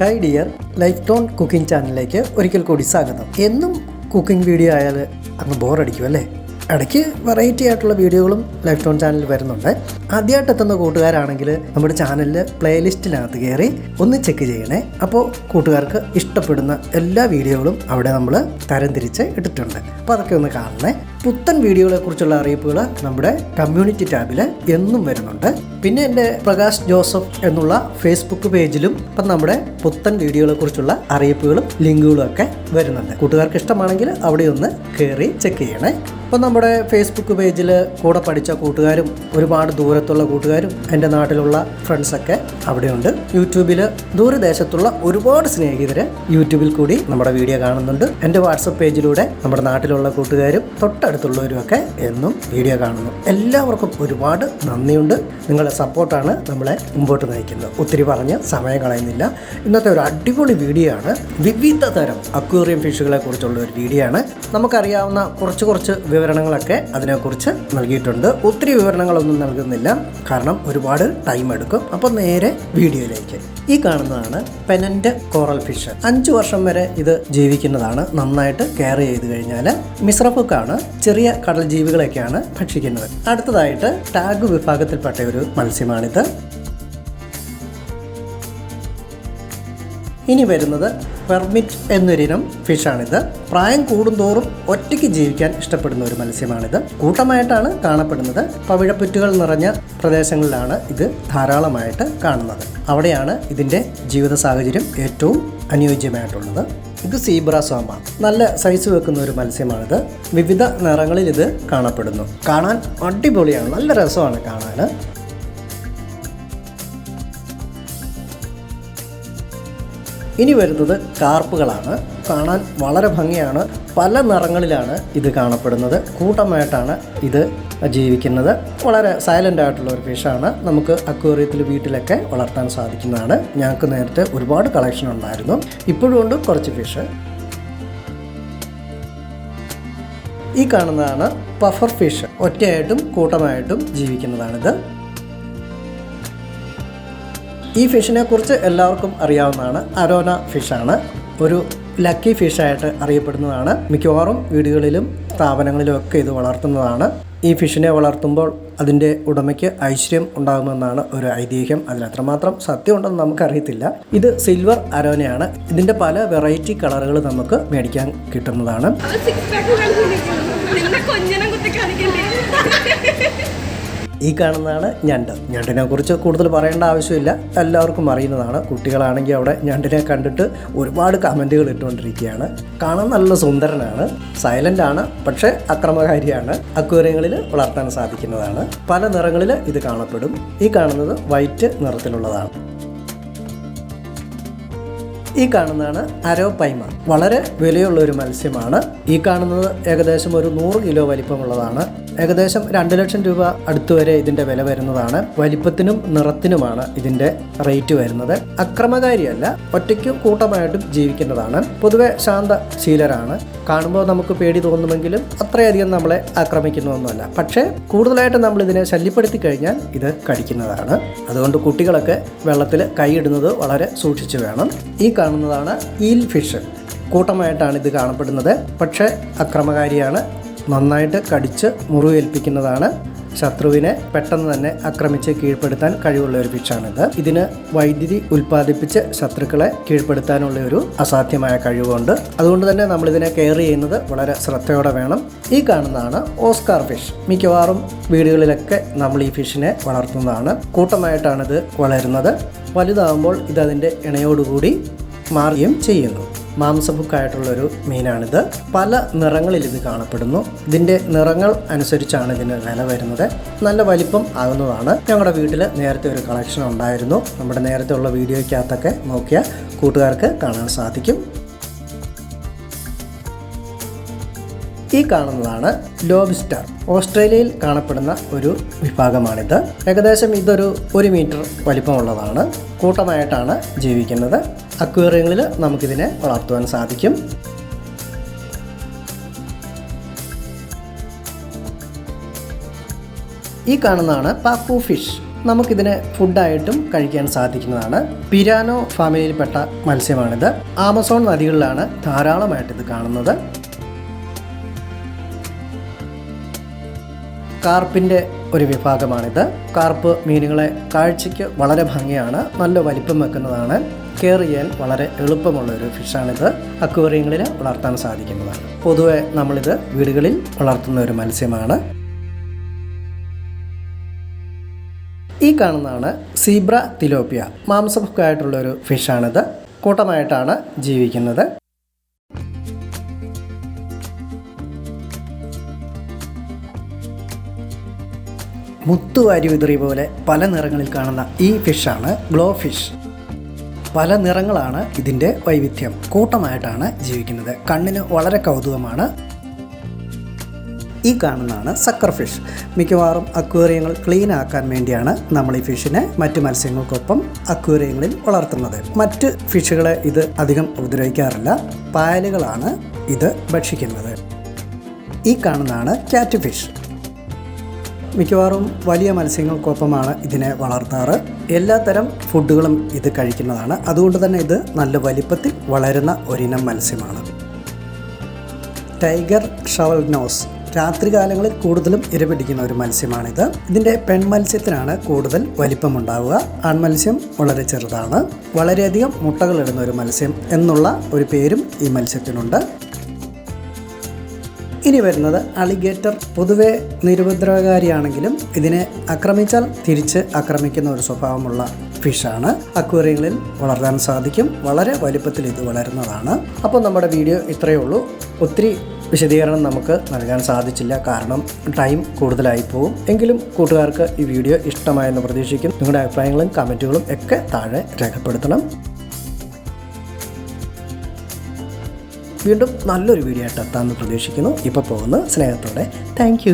Hi dear life tone cooking ചാനലിലേക്ക് ഒരിക്കൽ കൂടി സ്വാഗതം. എന്നും കുക്കിംഗ് വീഡിയോ ആയാൽ അങ്ങ് ബോറടിക്കും അല്ലേ? ഇടയ്ക്ക് വെറൈറ്റി ആയിട്ടുള്ള വീഡിയോകളും ലൈഫ് ടോൺ ചാനലിൽ വരുന്നുണ്ട്. ആദ്യമായിട്ട് എത്തുന്ന കൂട്ടുകാരാണെങ്കിൽ നമ്മുടെ ചാനലിൽ പ്ലേലിസ്റ്റിനകത്ത് കയറി ഒന്ന് ചെക്ക് ചെയ്യണേ. അപ്പോൾ കൂട്ടുകാർക്ക് ഇഷ്ടപ്പെടുന്ന എല്ലാ വീഡിയോകളും അവിടെ നമ്മൾ തരംതിരിച്ച് ഇട്ടിട്ടുണ്ട്. അപ്പോൾ അതൊക്കെ ഒന്ന് കാണണേ. പുത്തൻ വീഡിയോകളെ കുറിച്ചുള്ള അറിയിപ്പുകൾ നമ്മുടെ കമ്മ്യൂണിറ്റി ടാബിൽ എന്നും വരുന്നുണ്ട്. പിന്നെ എന്റെ പ്രകാശ് ജോസഫ് എന്നുള്ള ഫേസ്ബുക്ക് പേജിലും ഇപ്പം നമ്മുടെ പുത്തൻ വീഡിയോകളെ കുറിച്ചുള്ള അറിയിപ്പുകളും ലിങ്കുകളും ഒക്കെ വരുന്നുണ്ട്. കൂട്ടുകാർക്ക് ഇഷ്ടമാണെങ്കിൽ അവിടെ ഒന്ന് കയറി ചെക്ക് ചെയ്യണേ. അപ്പം നമ്മുടെ ഫേസ്ബുക്ക് പേജിൽ കൂടെ പഠിച്ച കൂട്ടുകാരും ഒരുപാട് ദൂരത്തുള്ള കൂട്ടുകാരും എന്റെ നാട്ടിലുള്ള ഫ്രണ്ട്സൊക്കെ അവിടെയുണ്ട്. യൂട്യൂബിൽ ദൂരദേശത്തുള്ള ഒരുപാട് സ്നേഹിതർ യൂട്യൂബിൽ കൂടി നമ്മുടെ വീഡിയോ കാണുന്നുണ്ട്. എന്റെ വാട്സപ്പ് പേജിലൂടെ നമ്മുടെ നാട്ടിലുള്ള കൂട്ടുകാരും തൊട്ടടുത്തുള്ളവരും ഒക്കെ എന്നും വീഡിയോ കാണുന്നു. എല്ലാവർക്കും ഒരുപാട് നന്ദിയുണ്ട്. നിങ്ങളുടെ സപ്പോർട്ടാണ് നമ്മളെ മുമ്പോട്ട് നയിക്കുന്നത്. ഒത്തിരി പറഞ്ഞ് സമയം കളയുന്നില്ല. ഇന്നത്തെ ഒരു അടിപൊളി വീഡിയോ ആണ് വിവിധ തരം അക്വേറിയം ഫിഷുകളെ കുറിച്ചുള്ള ഒരു വീഡിയോ ആണ്. നമുക്കറിയാവുന്ന കുറച്ച് കുറച്ച് വിവരണങ്ങളൊക്കെ അതിനെക്കുറിച്ച് നൽകിയിട്ടുണ്ട്. ഒത്തിരി വിവരണങ്ങളൊന്നും നൽകുന്നില്ല. കാരണം ഒരുപാട് ടൈം എടുക്കും. അപ്പോൾ നേരെ വീഡിയോയിലേക്ക്. ഈ കാണുന്നതാണ് പെനന്റ് കോറൽ ഫിഷ് അഞ്ച് വർഷം വരെ ഇത് ജീവിക്കുന്നതാണ്. നന്നായിട്ട് കെയർ ചെയ്ത് കഴിഞ്ഞാൽ മിശ്രഫുക്കാണ് ചെറിയ കടൽ ജീവികളൊക്കെയാണ് ഭക്ഷിക്കുന്നത്. അടുത്തതായിട്ട് ടാഗ് വിഭാഗത്തിൽപ്പെട്ട ഒരു മത്സ്യമാണിത്. ഇനി വരുന്നത് പെർമിറ്റ് എന്നൊരിനം ഫിഷാണിത്. പ്രായം കൂടുന്തോറും ഒറ്റയ്ക്ക് ജീവിക്കാൻ ഇഷ്ടപ്പെടുന്ന ഒരു മത്സ്യമാണിത്. കൂട്ടമായിട്ടാണ് കാണപ്പെടുന്നത്. പവിഴപ്പുറ്റുകൾ നിറഞ്ഞ പ്രദേശങ്ങളിലാണ് ഇത് ധാരാളമായിട്ട് കാണുന്നത്. അവിടെയാണ് ഇതിന്റെ ജീവിത സാഹചര്യം ഏറ്റവും അനുയോജ്യമായിട്ടുള്ളത്. ഇത് സീബ്ര സോമ. നല്ല സൈസ് വെക്കുന്ന ഒരു മത്സ്യമാണിത്. വിവിധ നിറങ്ങളിൽ ഇത് കാണപ്പെടുന്നു. കാണാൻ അടിപൊളിയാണ്. നല്ല രസമാണ് കാണാൻ ഇനി വരുന്നത് കാർപ്പുകളാണ്. കാണാൻ വളരെ ഭംഗിയാണ്. പല നിറങ്ങളിലാണ് ഇത് കാണപ്പെടുന്നത്. കൂട്ടമായിട്ടാണ് ഇത് ജീവിക്കുന്നത്. വളരെ സൈലന്റ് ആയിട്ടുള്ള ഒരു ഫിഷാണ് നമുക്ക് അക്വേറിയത്തിൽ വീട്ടിലൊക്കെ വളർത്താൻ സാധിക്കുന്നതാണ്. ഞങ്ങൾക്ക് നേരത്തെ ഒരുപാട് കളക്ഷൻ ഉണ്ടായിരുന്നു. ഇപ്പോഴും ഉണ്ട് കുറച്ച് ഫിഷ് ഈ കാണുന്നതാണ് പഫർ ഫിഷ് ഒറ്റയായിട്ടും കൂട്ടമായിട്ടും ജീവിക്കുന്നതാണിത്. ഈ ഫിഷിനെ കുറിച്ച് എല്ലാവർക്കും അറിയാവുന്നതാണ്. അരോന ഫിഷാണ് ഒരു ലക്കി ഫിഷായിട്ട് അറിയപ്പെടുന്നതാണ്. മിക്കവാറും വീടുകളിലും സ്ഥാപനങ്ങളിലും ഒക്കെ ഇത് വളർത്തുന്നതാണ്. ഈ ഫിഷിനെ വളർത്തുമ്പോൾ അതിന്റെ ഉടമയ്ക്ക് ഐശ്വര്യം ഉണ്ടാകുമെന്നാണ് ഒരു ഐതിഹ്യം. അതിനത്രമാത്രം സത്യമുണ്ടെന്ന് നമുക്കറിയത്തില്ല. ഇത് സിൽവർ അരോനയാണ്. ഇതിന്റെ പല വെറൈറ്റി കളറുകൾ നമുക്ക് മേടിക്കാൻ കിട്ടുന്നതാണ്. ഈ കാണുന്നതാണ് ഞണ്ട്. ഞണ്ടിനെ കുറിച്ച് കൂടുതൽ പറയേണ്ട ആവശ്യമില്ല. എല്ലാവർക്കും അറിയുന്നതാണ്. കുട്ടികളാണെങ്കിൽ അവിടെ ഞണ്ടിനെ കണ്ടിട്ട് ഒരുപാട് കമന്റുകൾ ഇട്ടുകൊണ്ടിരിക്കുകയാണ്. കാണാൻ നല്ല സുന്ദരനാണ്. സൈലന്റ് ആണ് പക്ഷേ അക്രമകാരിയാണ്. അക്വേറിയങ്ങളിൽ വളർത്താൻ സാധിക്കുന്നതാണ്. പല നിറങ്ങളിൽ ഇത് കാണപ്പെടും. ഈ കാണുന്നത് വൈറ്റ് നിറത്തിലുള്ളതാണ്. ഈ കാണുന്നതാണ് അരോപൈമ വളരെ വിലയുള്ള ഒരു മത്സ്യമാണ്. ഈ കാണുന്നത് ഏകദേശം ഒരു നൂറ് കിലോ വലിപ്പമുള്ളതാണ്. ഏകദേശം രണ്ട് ലക്ഷം രൂപ അടുത്ത് വരെ ഇതിന്റെ വില വരുന്നതാണ്. വലിപ്പത്തിനും നിറത്തിനുമാണ് ഇതിന്റെ റേറ്റ് വരുന്നത്. അക്രമകാരിയല്ല ഒറ്റയ്ക്കും കൂട്ടമായിട്ടും ജീവിക്കുന്നതാണ്. പൊതുവെ ശാന്ത ശീലരാണ്. കാണുമ്പോൾ നമുക്ക് പേടി തോന്നുമെങ്കിലും അത്രയധികം നമ്മളെ ആക്രമിക്കുന്നൊന്നുമല്ല. പക്ഷേ കൂടുതലായിട്ട് നമ്മൾ ഇതിനെ ശല്യപ്പെടുത്തി കഴിഞ്ഞാൽ ഇത് കടിക്കുന്നതാണ്. അതുകൊണ്ട് കുട്ടികളൊക്കെ വെള്ളത്തിൽ കൈയിടുന്നത് വളരെ സൂക്ഷിച്ചു വേണം. ഈ കാണുന്നതാണ് ഈൽ ഫിഷ്. കൂട്ടമായിട്ടാണ് ഇത് കാണപ്പെടുന്നത്. പക്ഷേ അക്രമകാരിയാണ് നന്നായിട്ട് കടിച്ച് മുറിവേൽപ്പിക്കുന്നതാണ്. ശത്രുവിനെ പെട്ടെന്ന് തന്നെ ആക്രമിച്ച് കീഴ്പ്പെടുത്താൻ കഴിവുള്ള ഒരു ഫിഷാണിത്. ഇതിന് വൈദ്യുതി ഉൽപ്പാദിപ്പിച്ച് ശത്രുക്കളെ കീഴ്പ്പെടുത്താനുള്ള ഒരു അസാധ്യമായ കഴിവുണ്ട്. അതുകൊണ്ട് തന്നെ നമ്മളിതിനെ കെയർ ചെയ്യുന്നത് വളരെ ശ്രദ്ധയോടെ വേണം. ഈ കാണുന്നതാണ് ഓസ്കാർ ഫിഷ്. മിക്കവാറും വീടുകളിലൊക്കെ നമ്മൾ ഈ ഫിഷിനെ വളർത്തുന്നതാണ്. കൂട്ടമായിട്ടാണ് ഇത് വളരുന്നത്. വലുതാകുമ്പോൾ ഇത് അതിന്റെ ഇണയോടുകൂടി മാറുകയും ചെയ്യുന്നു. മാംസഭുക്കായിട്ടുള്ളൊരു മീനാണിത്. പല നിറങ്ങളിൽ ഇത് കാണപ്പെടുന്നു. ഇതിന്റെ നിറങ്ങൾ അനുസരിച്ചാണ് ഇതിന് വില വരുന്നത്. നല്ല വലിപ്പം ആകുന്നതാണ്. ഞങ്ങളുടെ വീട്ടിൽ നേരത്തെ ഒരു കളക്ഷൻ ഉണ്ടായിരുന്നു. നമ്മുടെ നേരത്തെ ഉള്ള വീഡിയോയ്ക്കകത്തൊക്കെ നോക്കിയാൽ കൂട്ടുകാർക്ക് കാണാൻ സാധിക്കും. ഈ കാണുന്നതാണ് ലോബിസ്റ്റർ. ഓസ്ട്രേലിയയിൽ കാണപ്പെടുന്ന ഒരു വിഭാഗമാണിത്. ഏകദേശം ഇതൊരു ഒരു മീറ്റർ വലിപ്പമുള്ളതാണ്. കൂട്ടമായിട്ടാണ് ജീവിക്കുന്നത്. അക്വേറിയങ്ങളിൽ നമുക്കിതിനെ വളർത്തുവാൻ സാധിക്കും. ഈ കാണുന്നതാണ് പാപ്പു ഫിഷ്. നമുക്കിതിനെ ഫുഡായിട്ടും കഴിക്കാൻ സാധിക്കുന്നതാണ്. പിരാനോ ഫാമിലിയിൽപ്പെട്ട മത്സ്യമാണിത്. ആമസോൺ നദികളിലാണ് ധാരാളമായിട്ട് ഇത് കാണുന്നത്. കാർപ്പിന്റെ ഒരു വിഭാഗമാണിത്. കാർപ്പ് മീനുകളെ കാഴ്ചയ്ക്ക് വളരെ ഭംഗിയാണ് നല്ല വലിപ്പം വെക്കുന്നതാണ് കെയർ ചെയ്യാൻ വളരെ എളുപ്പമുള്ള ഒരു ഫിഷാണിത് അക്വേറിയങ്ങളിൽ വളർത്താൻ സാധിക്കുന്നതാണ്. പൊതുവെ നമ്മളിത് വീടുകളിൽ വളർത്തുന്ന ഒരു മത്സ്യമാണ്. ഈ കാണുന്നതാണ് സീബ്ര തിലോപ്പിയ മാംസഭുക്കായിട്ടുള്ള ഒരു ഫിഷാണിത് കൂട്ടമായിട്ടാണ് ജീവിക്കുന്നത്. മുത്തുവാരി വിതറി പോലെ പല നിറങ്ങളിൽ കാണുന്ന ഈ ഫിഷാണ് ഗ്ലോ ഫിഷ് പല നിറങ്ങളാണ് ഇതിന്റെ വൈവിധ്യം. കൂട്ടമായിട്ടാണ് ജീവിക്കുന്നത്. കണ്ണിന് വളരെ കൗതുകമാണ്. ഈ കാണുന്നതാണ് സക്കർ ഫിഷ് മിക്കവാറും അക്വേറിയങ്ങൾ ക്ലീൻ ആക്കാൻ വേണ്ടിയാണ് നമ്മൾ ഈ ഫിഷിനെ മറ്റ് മത്സ്യങ്ങൾക്കൊപ്പം അക്വേറിയങ്ങളിൽ വളർത്തുന്നത്. മറ്റ് ഫിഷുകളെ ഇത് അധികം ഉപദ്രവിക്കാറില്ല. പായലുകളാണ് ഇത് ഭക്ഷിക്കുന്നത്. ഈ കാണുന്നതാണ് ക്യാറ്റ് ഫിഷ് മിക്കവാറും വലിയ മത്സ്യങ്ങൾക്കൊപ്പമാണ് ഇതിനെ വളർത്താറ്. എല്ലാത്തരം ഫുഡുകളും ഇത് കഴിക്കുന്നതാണ്. അതുകൊണ്ട് തന്നെ ഇത് നല്ല വലിപ്പത്തിൽ വളരുന്ന ഒരിനം മത്സ്യമാണ്. Tiger shovel nose. രാത്രികാലങ്ങളിൽ കൂടുതലും ഇരപിടിക്കുന്ന ഒരു മത്സ്യമാണിത്. ഇതിന്റെ പെൺമത്സ്യത്തിനാണ് കൂടുതൽ വലിപ്പമുണ്ടാവുക. ആൺമത്സ്യം വളരെ ചെറുതാണ്. വളരെയധികം മുട്ടകളിടുന്ന ഒരു മത്സ്യം എന്നുള്ള ഒരു പേരും ഈ മത്സ്യത്തിനുണ്ട്. ഇനി വരുന്നത് അളിഗേറ്റർ പൊതുവെ നിരുപദ്രവകാരിയാണെങ്കിലും ഇതിനെ ആക്രമിച്ചാൽ തിരിച്ച് ആക്രമിക്കുന്ന ഒരു സ്വഭാവമുള്ള ഫിഷാണ്. അക്വേറിയങ്ങളിൽ വളർത്താൻ സാധിക്കും. വളരെ വലുപ്പത്തിൽ ഇത് വളരുന്നതാണ്. അപ്പോൾ നമ്മുടെ വീഡിയോ ഇത്രയേ ഉള്ളൂ. ഒത്തിരി വിശദീകരണം നമുക്ക് നൽകാൻ സാധിച്ചില്ല. കാരണം ടൈം കൂടുതലായി പോകും എങ്കിലും കൂട്ടുകാർക്ക് ഈ വീഡിയോ ഇഷ്ടമായെന്ന് പ്രതീക്ഷിക്കും. നിങ്ങളുടെ അഭിപ്രായങ്ങളും കമന്റുകളും ഒക്കെ താഴെ രേഖപ്പെടുത്തണം. വീണ്ടും നല്ലൊരു വീഡിയോ ആയിട്ട് എത്താമെന്ന് പ്രതീക്ഷിക്കുന്നു. ഇപ്പോൾ പോകുന്നു സ്നേഹത്തോടെ. താങ്ക്